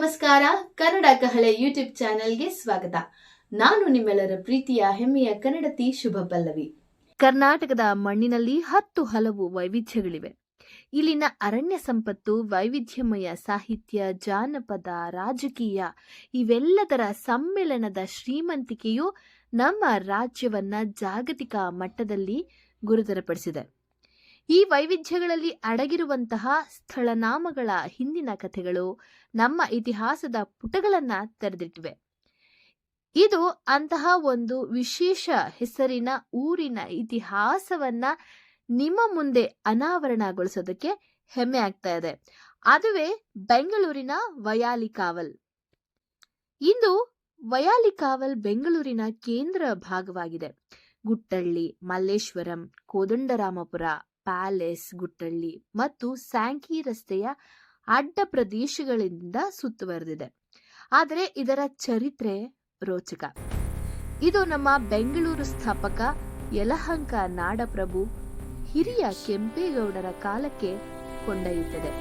ನಮಸ್ಕಾರ. ಕನ್ನಡ ಕಹಳೆ ಯೂಟ್ಯೂಬ್ ಚಾನೆಲ್ಗೆ ಸ್ವಾಗತ. ನಾನು ನಿಮ್ಮೆಲ್ಲರ ಪ್ರೀತಿಯ, ಹೆಮ್ಮೆಯ ಕನ್ನಡತಿ ಶುಭ ಪಲ್ಲವಿ ಕರ್ನಾಟಕದ ಮಣ್ಣಿನಲ್ಲಿ ಹತ್ತು ಹಲವು ವೈವಿಧ್ಯಗಳಿವೆ. ಇಲ್ಲಿನ ಅರಣ್ಯ ಸಂಪತ್ತು, ವೈವಿಧ್ಯಮಯ ಸಾಹಿತ್ಯ, ಜಾನಪದ, ರಾಜಕೀಯ ಇವೆಲ್ಲದರ ಸಮ್ಮೇಳನದ ಶ್ರೀಮಂತಿಕೆಯು ನಮ್ಮ ರಾಜ್ಯವನ್ನ ಜಾಗತಿಕ ಮಟ್ಟದಲ್ಲಿ ಗುರುತರಪಡಿಸಿದೆ. ಈ ವೈವಿಧ್ಯಗಳಲ್ಲಿ ಅಡಗಿರುವಂತಹ ಸ್ಥಳನಾಮಗಳ ಹಿಂದಿನ ಕಥೆಗಳು ನಮ್ಮ ಇತಿಹಾಸದ ಪುಟಗಳನ್ನ ತೆರೆದಿಟ್ಟಿವೆ. ಇದು ಅಂತಹ ಒಂದು ವಿಶೇಷ ಹೆಸರಿನ ಊರಿನ ಇತಿಹಾಸವನ್ನ ನಿಮ್ಮ ಮುಂದೆ ಅನಾವರಣಗೊಳಿಸೋದಕ್ಕೆ ಹೆಮ್ಮೆ ಆಗ್ತಾ ಇದೆ. ಅದುವೇ ಬೆಂಗಳೂರಿನ ವಯಾಲಿಕಾವಲ್ ಇಂದು ವಯಾಲಿಕಾವಲ್ ಬೆಂಗಳೂರಿನ ಕೇಂದ್ರ ಭಾಗವಾಗಿದೆ. ಗುಟ್ಟಳ್ಳಿ, ಮಲ್ಲೇಶ್ವರಂ, ಕೋದಂಡರಾಮಪುರ ಪ್ಯಾಲೇಸ್, ಗುಟ್ಟಳ್ಳಿ ಮತ್ತು ಸ್ಯಾಂಕಿ ರಸ್ತೆಯ ಅಡ್ಡ ಪ್ರದೇಶಗಳಿಂದ ಸುತ್ತುವರೆದಿದೆ. ಆದರೆ ಇದರ ಚರಿತ್ರೆ ರೋಚಕ. ಇದು ನಮ್ಮ ಬೆಂಗಳೂರು ಸ್ಥಾಪಕ ಯಲಹಂಕ ನಾಡಪ್ರಭು ಹಿರಿಯ ಕೆಂಪೇಗೌಡರ ಕಾಲಕ್ಕೆ ಕೊಂಡೊಯ್ಯುತ್ತದೆ.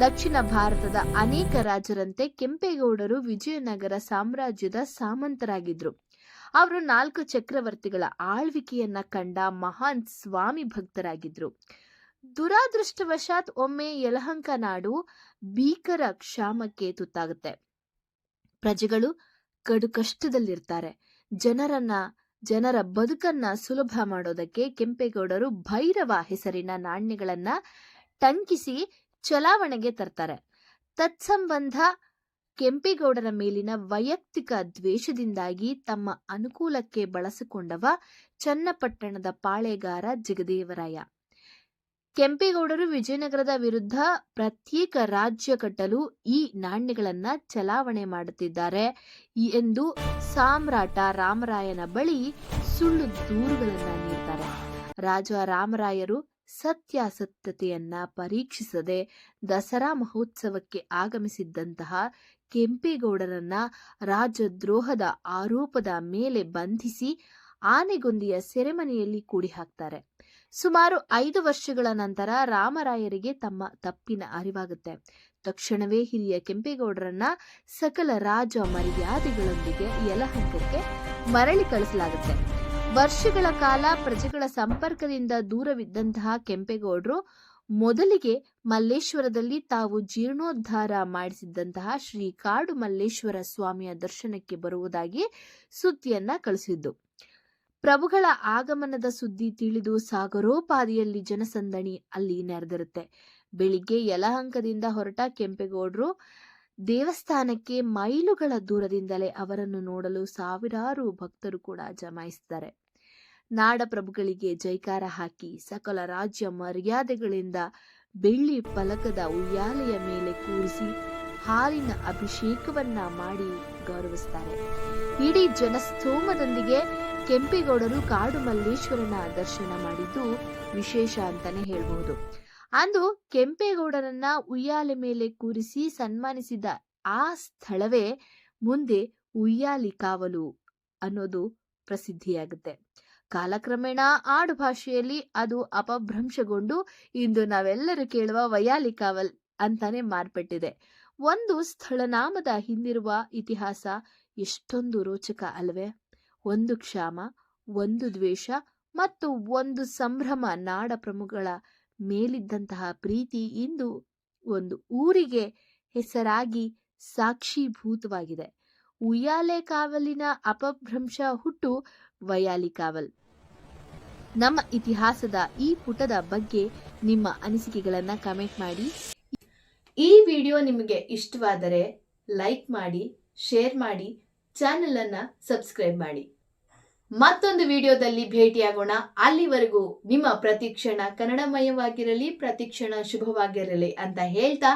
ದಕ್ಷಿಣ ಭಾರತದ ಅನೇಕ ರಾಜರಂತೆ ಕೆಂಪೇಗೌಡರು ವಿಜಯನಗರ ಸಾಮ್ರಾಜ್ಯದ ಸಾಮಂತರಾಗಿದ್ರು. ಅವರು ನಾಲ್ಕು ಚಕ್ರವರ್ತಿಗಳ ಆಳ್ವಿಕೆಯನ್ನ ಕಂಡ ಮಹಾನ್ ಸ್ವಾಮಿ ಭಕ್ತರಾಗಿದ್ರು. ದುರಾದೃಷ್ಟವಶಾತ್ ಒಮ್ಮೆ ಯಲಹಂಕ ನಾಡು ಭೀಕರ ಕ್ಷಾಮಕ್ಕೆ ತುತ್ತಾಗುತ್ತೆ. ಪ್ರಜೆಗಳು ಕಡು ಕಷ್ಟದಲ್ಲಿರ್ತಾರೆ. ಜನರನ್ನ, ಜನರ ಬದುಕನ್ನ ಸುಲಭ ಮಾಡೋದಕ್ಕೆ ಕೆಂಪೇಗೌಡರು ಭೈರವ ಹೆಸರಿನ ನಾಣ್ಯಗಳನ್ನ ಟಂಕಿಸಿ ಚಲಾವಣೆಗೆ ತರ್ತಾರೆ. ತತ್ಸಂಬಂಧ ಕೆಂಪೇಗೌಡರ ಮೇಲಿನ ವೈಯಕ್ತಿಕ ದ್ವೇಷದಿಂದಾಗಿ ತಮ್ಮ ಅನುಕೂಲಕ್ಕೆ ಬಳಸಿಕೊಂಡವ ಚನ್ನಪಟ್ಟಣದ ಪಾಳೆಗಾರ ಜಗದೇವರಾಯ. ಕೆಂಪೇಗೌಡರು ವಿಜಯನಗರದ ವಿರುದ್ಧ ಪ್ರತ್ಯೇಕ ರಾಜ್ಯ ಕಟ್ಟಲು ಈ ನಾಣ್ಯಗಳನ್ನ ಚಲಾವಣೆ ಮಾಡುತ್ತಿದ್ದಾರೆ ಎಂದು ಸಾಮ್ರಾಟ ರಾಮರಾಯನ ಬಳಿ ಸುಳ್ಳು ದೂರುಗಳನ್ನು ನೀಡ್ತಾರೆ. ರಾಜ ರಾಮರಾಯರು ಸತ್ಯಾಸತ್ಯತೆಯನ್ನ ಪರೀಕ್ಷಿಸದೆ ದಸರಾ ಮಹೋತ್ಸವಕ್ಕೆ ಆಗಮಿಸಿದ್ದಂತಹ ಕೆಂಪೇಗೌಡರನ್ನ ರಾಜದ್ರೋಹದ ಆರೋಪದ ಮೇಲೆ ಬಂಧಿಸಿ ಆನೆಗೊಂದಿಯ ಸೆರೆಮನೆಯಲ್ಲಿ ಕೂಡಿ ಹಾಕ್ತಾರೆ. ಸುಮಾರು ಐದು ವರ್ಷಗಳ ನಂತರ ರಾಮರಾಯರಿಗೆ ತಮ್ಮ ತಪ್ಪಿನ ಅರಿವಾಗುತ್ತೆ. ತಕ್ಷಣವೇ ಹಿರಿಯ ಕೆಂಪೇಗೌಡರನ್ನ ಸಕಲ ರಾಜ ಮರ್ಯಾದೆಗಳೊಂದಿಗೆ ಯಲಹಂಕಕ್ಕೆ ಮರಳಿ ಕಳಿಸಲಾಗುತ್ತೆ. ವರ್ಷಗಳ ಕಾಲ ಪ್ರಜೆಗಳ ಸಂಪರ್ಕದಿಂದ ದೂರವಿದ್ದಂತಹ ಕೆಂಪೇಗೌಡರು ಮೊದಲಿಗೆ ಮಲ್ಲೇಶ್ವರದಲ್ಲಿ ತಾವು ಜೀರ್ಣೋದ್ಧಾರ ಮಾಡಿಸಿದ್ದಂತಹ ಶ್ರೀ ಕಾಡು ಮಲ್ಲೇಶ್ವರ ಸ್ವಾಮಿಯ ದರ್ಶನಕ್ಕೆ ಬರುವುದಾಗಿ ಸುದ್ದಿಯನ್ನ ಕಳಿಸಿದ್ದು. ಪ್ರಭುಗಳ ಆಗಮನದ ಸುದ್ದಿ ತಿಳಿದು ಸಾಗರೋಪಾದಿಯಲ್ಲಿ ಜನಸಂದಣಿ ಅಲ್ಲಿ ನೆರೆದಿರುತ್ತೆ. ಬೆಳಿಗ್ಗೆ ಯಲಹಂಕದಿಂದ ಹೊರಟ ಕೆಂಪೇಗೌಡರು ದೇವಸ್ಥಾನಕ್ಕೆ ಮೈಲುಗಳ ದೂರದಿಂದಲೇ ಅವರನ್ನು ನೋಡಲು ಸಾವಿರಾರು ಭಕ್ತರು ಕೂಡ ಜಮಾಯಿಸಿದ್ದಾರೆ. ನಾಡಪ್ರಭುಗಳಿಗೆ ಜೈಕಾರ ಹಾಕಿ ಸಕಲ ರಾಜ್ಯ ಮರ್ಯಾದೆಗಳಿಂದ ಬೆಳ್ಳಿ ಫಲಕದ ಉಯ್ಯಾಲೆಯ ಮೇಲೆ ಕೂರಿಸಿ ಹಾಲಿನ ಅಭಿಷೇಕವನ್ನ ಮಾಡಿ ಗೌರವಿಸ್ತಾರೆ. ಇಡೀ ಜನಸ್ತೋಮದೊಂದಿಗೆ ಕೆಂಪೇಗೌಡರು ಕಾಡು ಮಲ್ಲೇಶ್ವರನ ದರ್ಶನ ಮಾಡಿದ್ದು ವಿಶೇಷ ಅಂತಾನೆ ಹೇಳಬಹುದು. ಅಂದು ಕೆಂಪೇಗೌಡರನ್ನ ಉಯ್ಯಾಲೆ ಮೇಲೆ ಕೂರಿಸಿ ಸನ್ಮಾನಿಸಿದ ಆ ಸ್ಥಳವೇ ಮುಂದೆ ಉಯ್ಯಾಲಿ ಕಾವಲು ಅನ್ನೋದು ಪ್ರಸಿದ್ಧಿಯಾಗುತ್ತೆ. ಕಾಲಕ್ರಮೇಣ ಆಡುಭಾಷೆಯಲ್ಲಿ ಅದು ಅಪಭ್ರಂಶಗೊಂಡು ಇಂದು ನಾವೆಲ್ಲರೂ ಕೇಳುವ ವಯಾಲಿಕಾವಲ್ ಅಂತಾನೆ ಮಾರ್ಪಟ್ಟಿದೆ. ಒಂದು ಸ್ಥಳನಾಮದ ಹಿಂದಿರುವ ಇತಿಹಾಸ ಎಷ್ಟೊಂದು ರೋಚಕ ಅಲ್ವೇ? ಒಂದು ಕ್ಷಾಮ, ಒಂದು ದ್ವೇಷ ಮತ್ತು ಒಂದು ಸಂಭ್ರಮ ನಾಡ ಪ್ರಮುಖಗಳ ಮೇಲಿದ್ದಂತಹ ಪ್ರೀತಿ ಇಂದು ಒಂದು ಊರಿಗೆ ಹೆಸರಾಗಿ ಸಾಕ್ಷೀಭೂತವಾಗಿದೆ. ಉಯ್ಯಾಲೆ ಕಾವಲಿನ ಅಪಭ್ರಂಶ ಹುಟ್ಟು ವಯಾಲಿ ಕಾವಲ್. ನಮ್ಮ ಇತಿಹಾಸದ ಈ ಪುಟದ ಬಗ್ಗೆ ನಿಮ್ಮ ಅನಿಸಿಕೆಗಳನ್ನು ಕಮೆಂಟ್ ಮಾಡಿ. ಈ ವಿಡಿಯೋ ನಿಮಗೆ ಇಷ್ಟವಾದರೆ ಲೈಕ್ ಮಾಡಿ ಶೇರ್ ಮಾಡಿ ಚಾನೆಲ್ ಅನ್ನ ಸಬ್ಸ್ಕ್ರೈಬ್ ಮಾಡಿ. ಮತ್ತೊಂದು ವಿಡಿಯೋದಲ್ಲಿ ಭೇಟಿಯಾಗೋಣ. ಅಲ್ಲಿವರೆಗೂ ನಿಮ್ಮ ಪ್ರತಿಕ್ಷಣ ಕನ್ನಡಮಯವಾಗಿರಲಿ, ಪ್ರತಿಕ್ಷಣ ಶುಭವಾಗಿರಲಿ ಅಂತ ಹೇಳ್ತಾ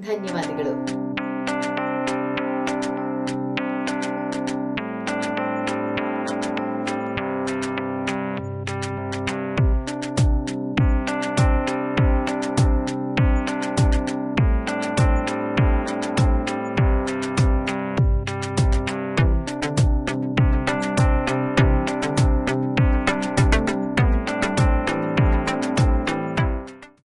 ಧನ್ಯವಾದಗಳು.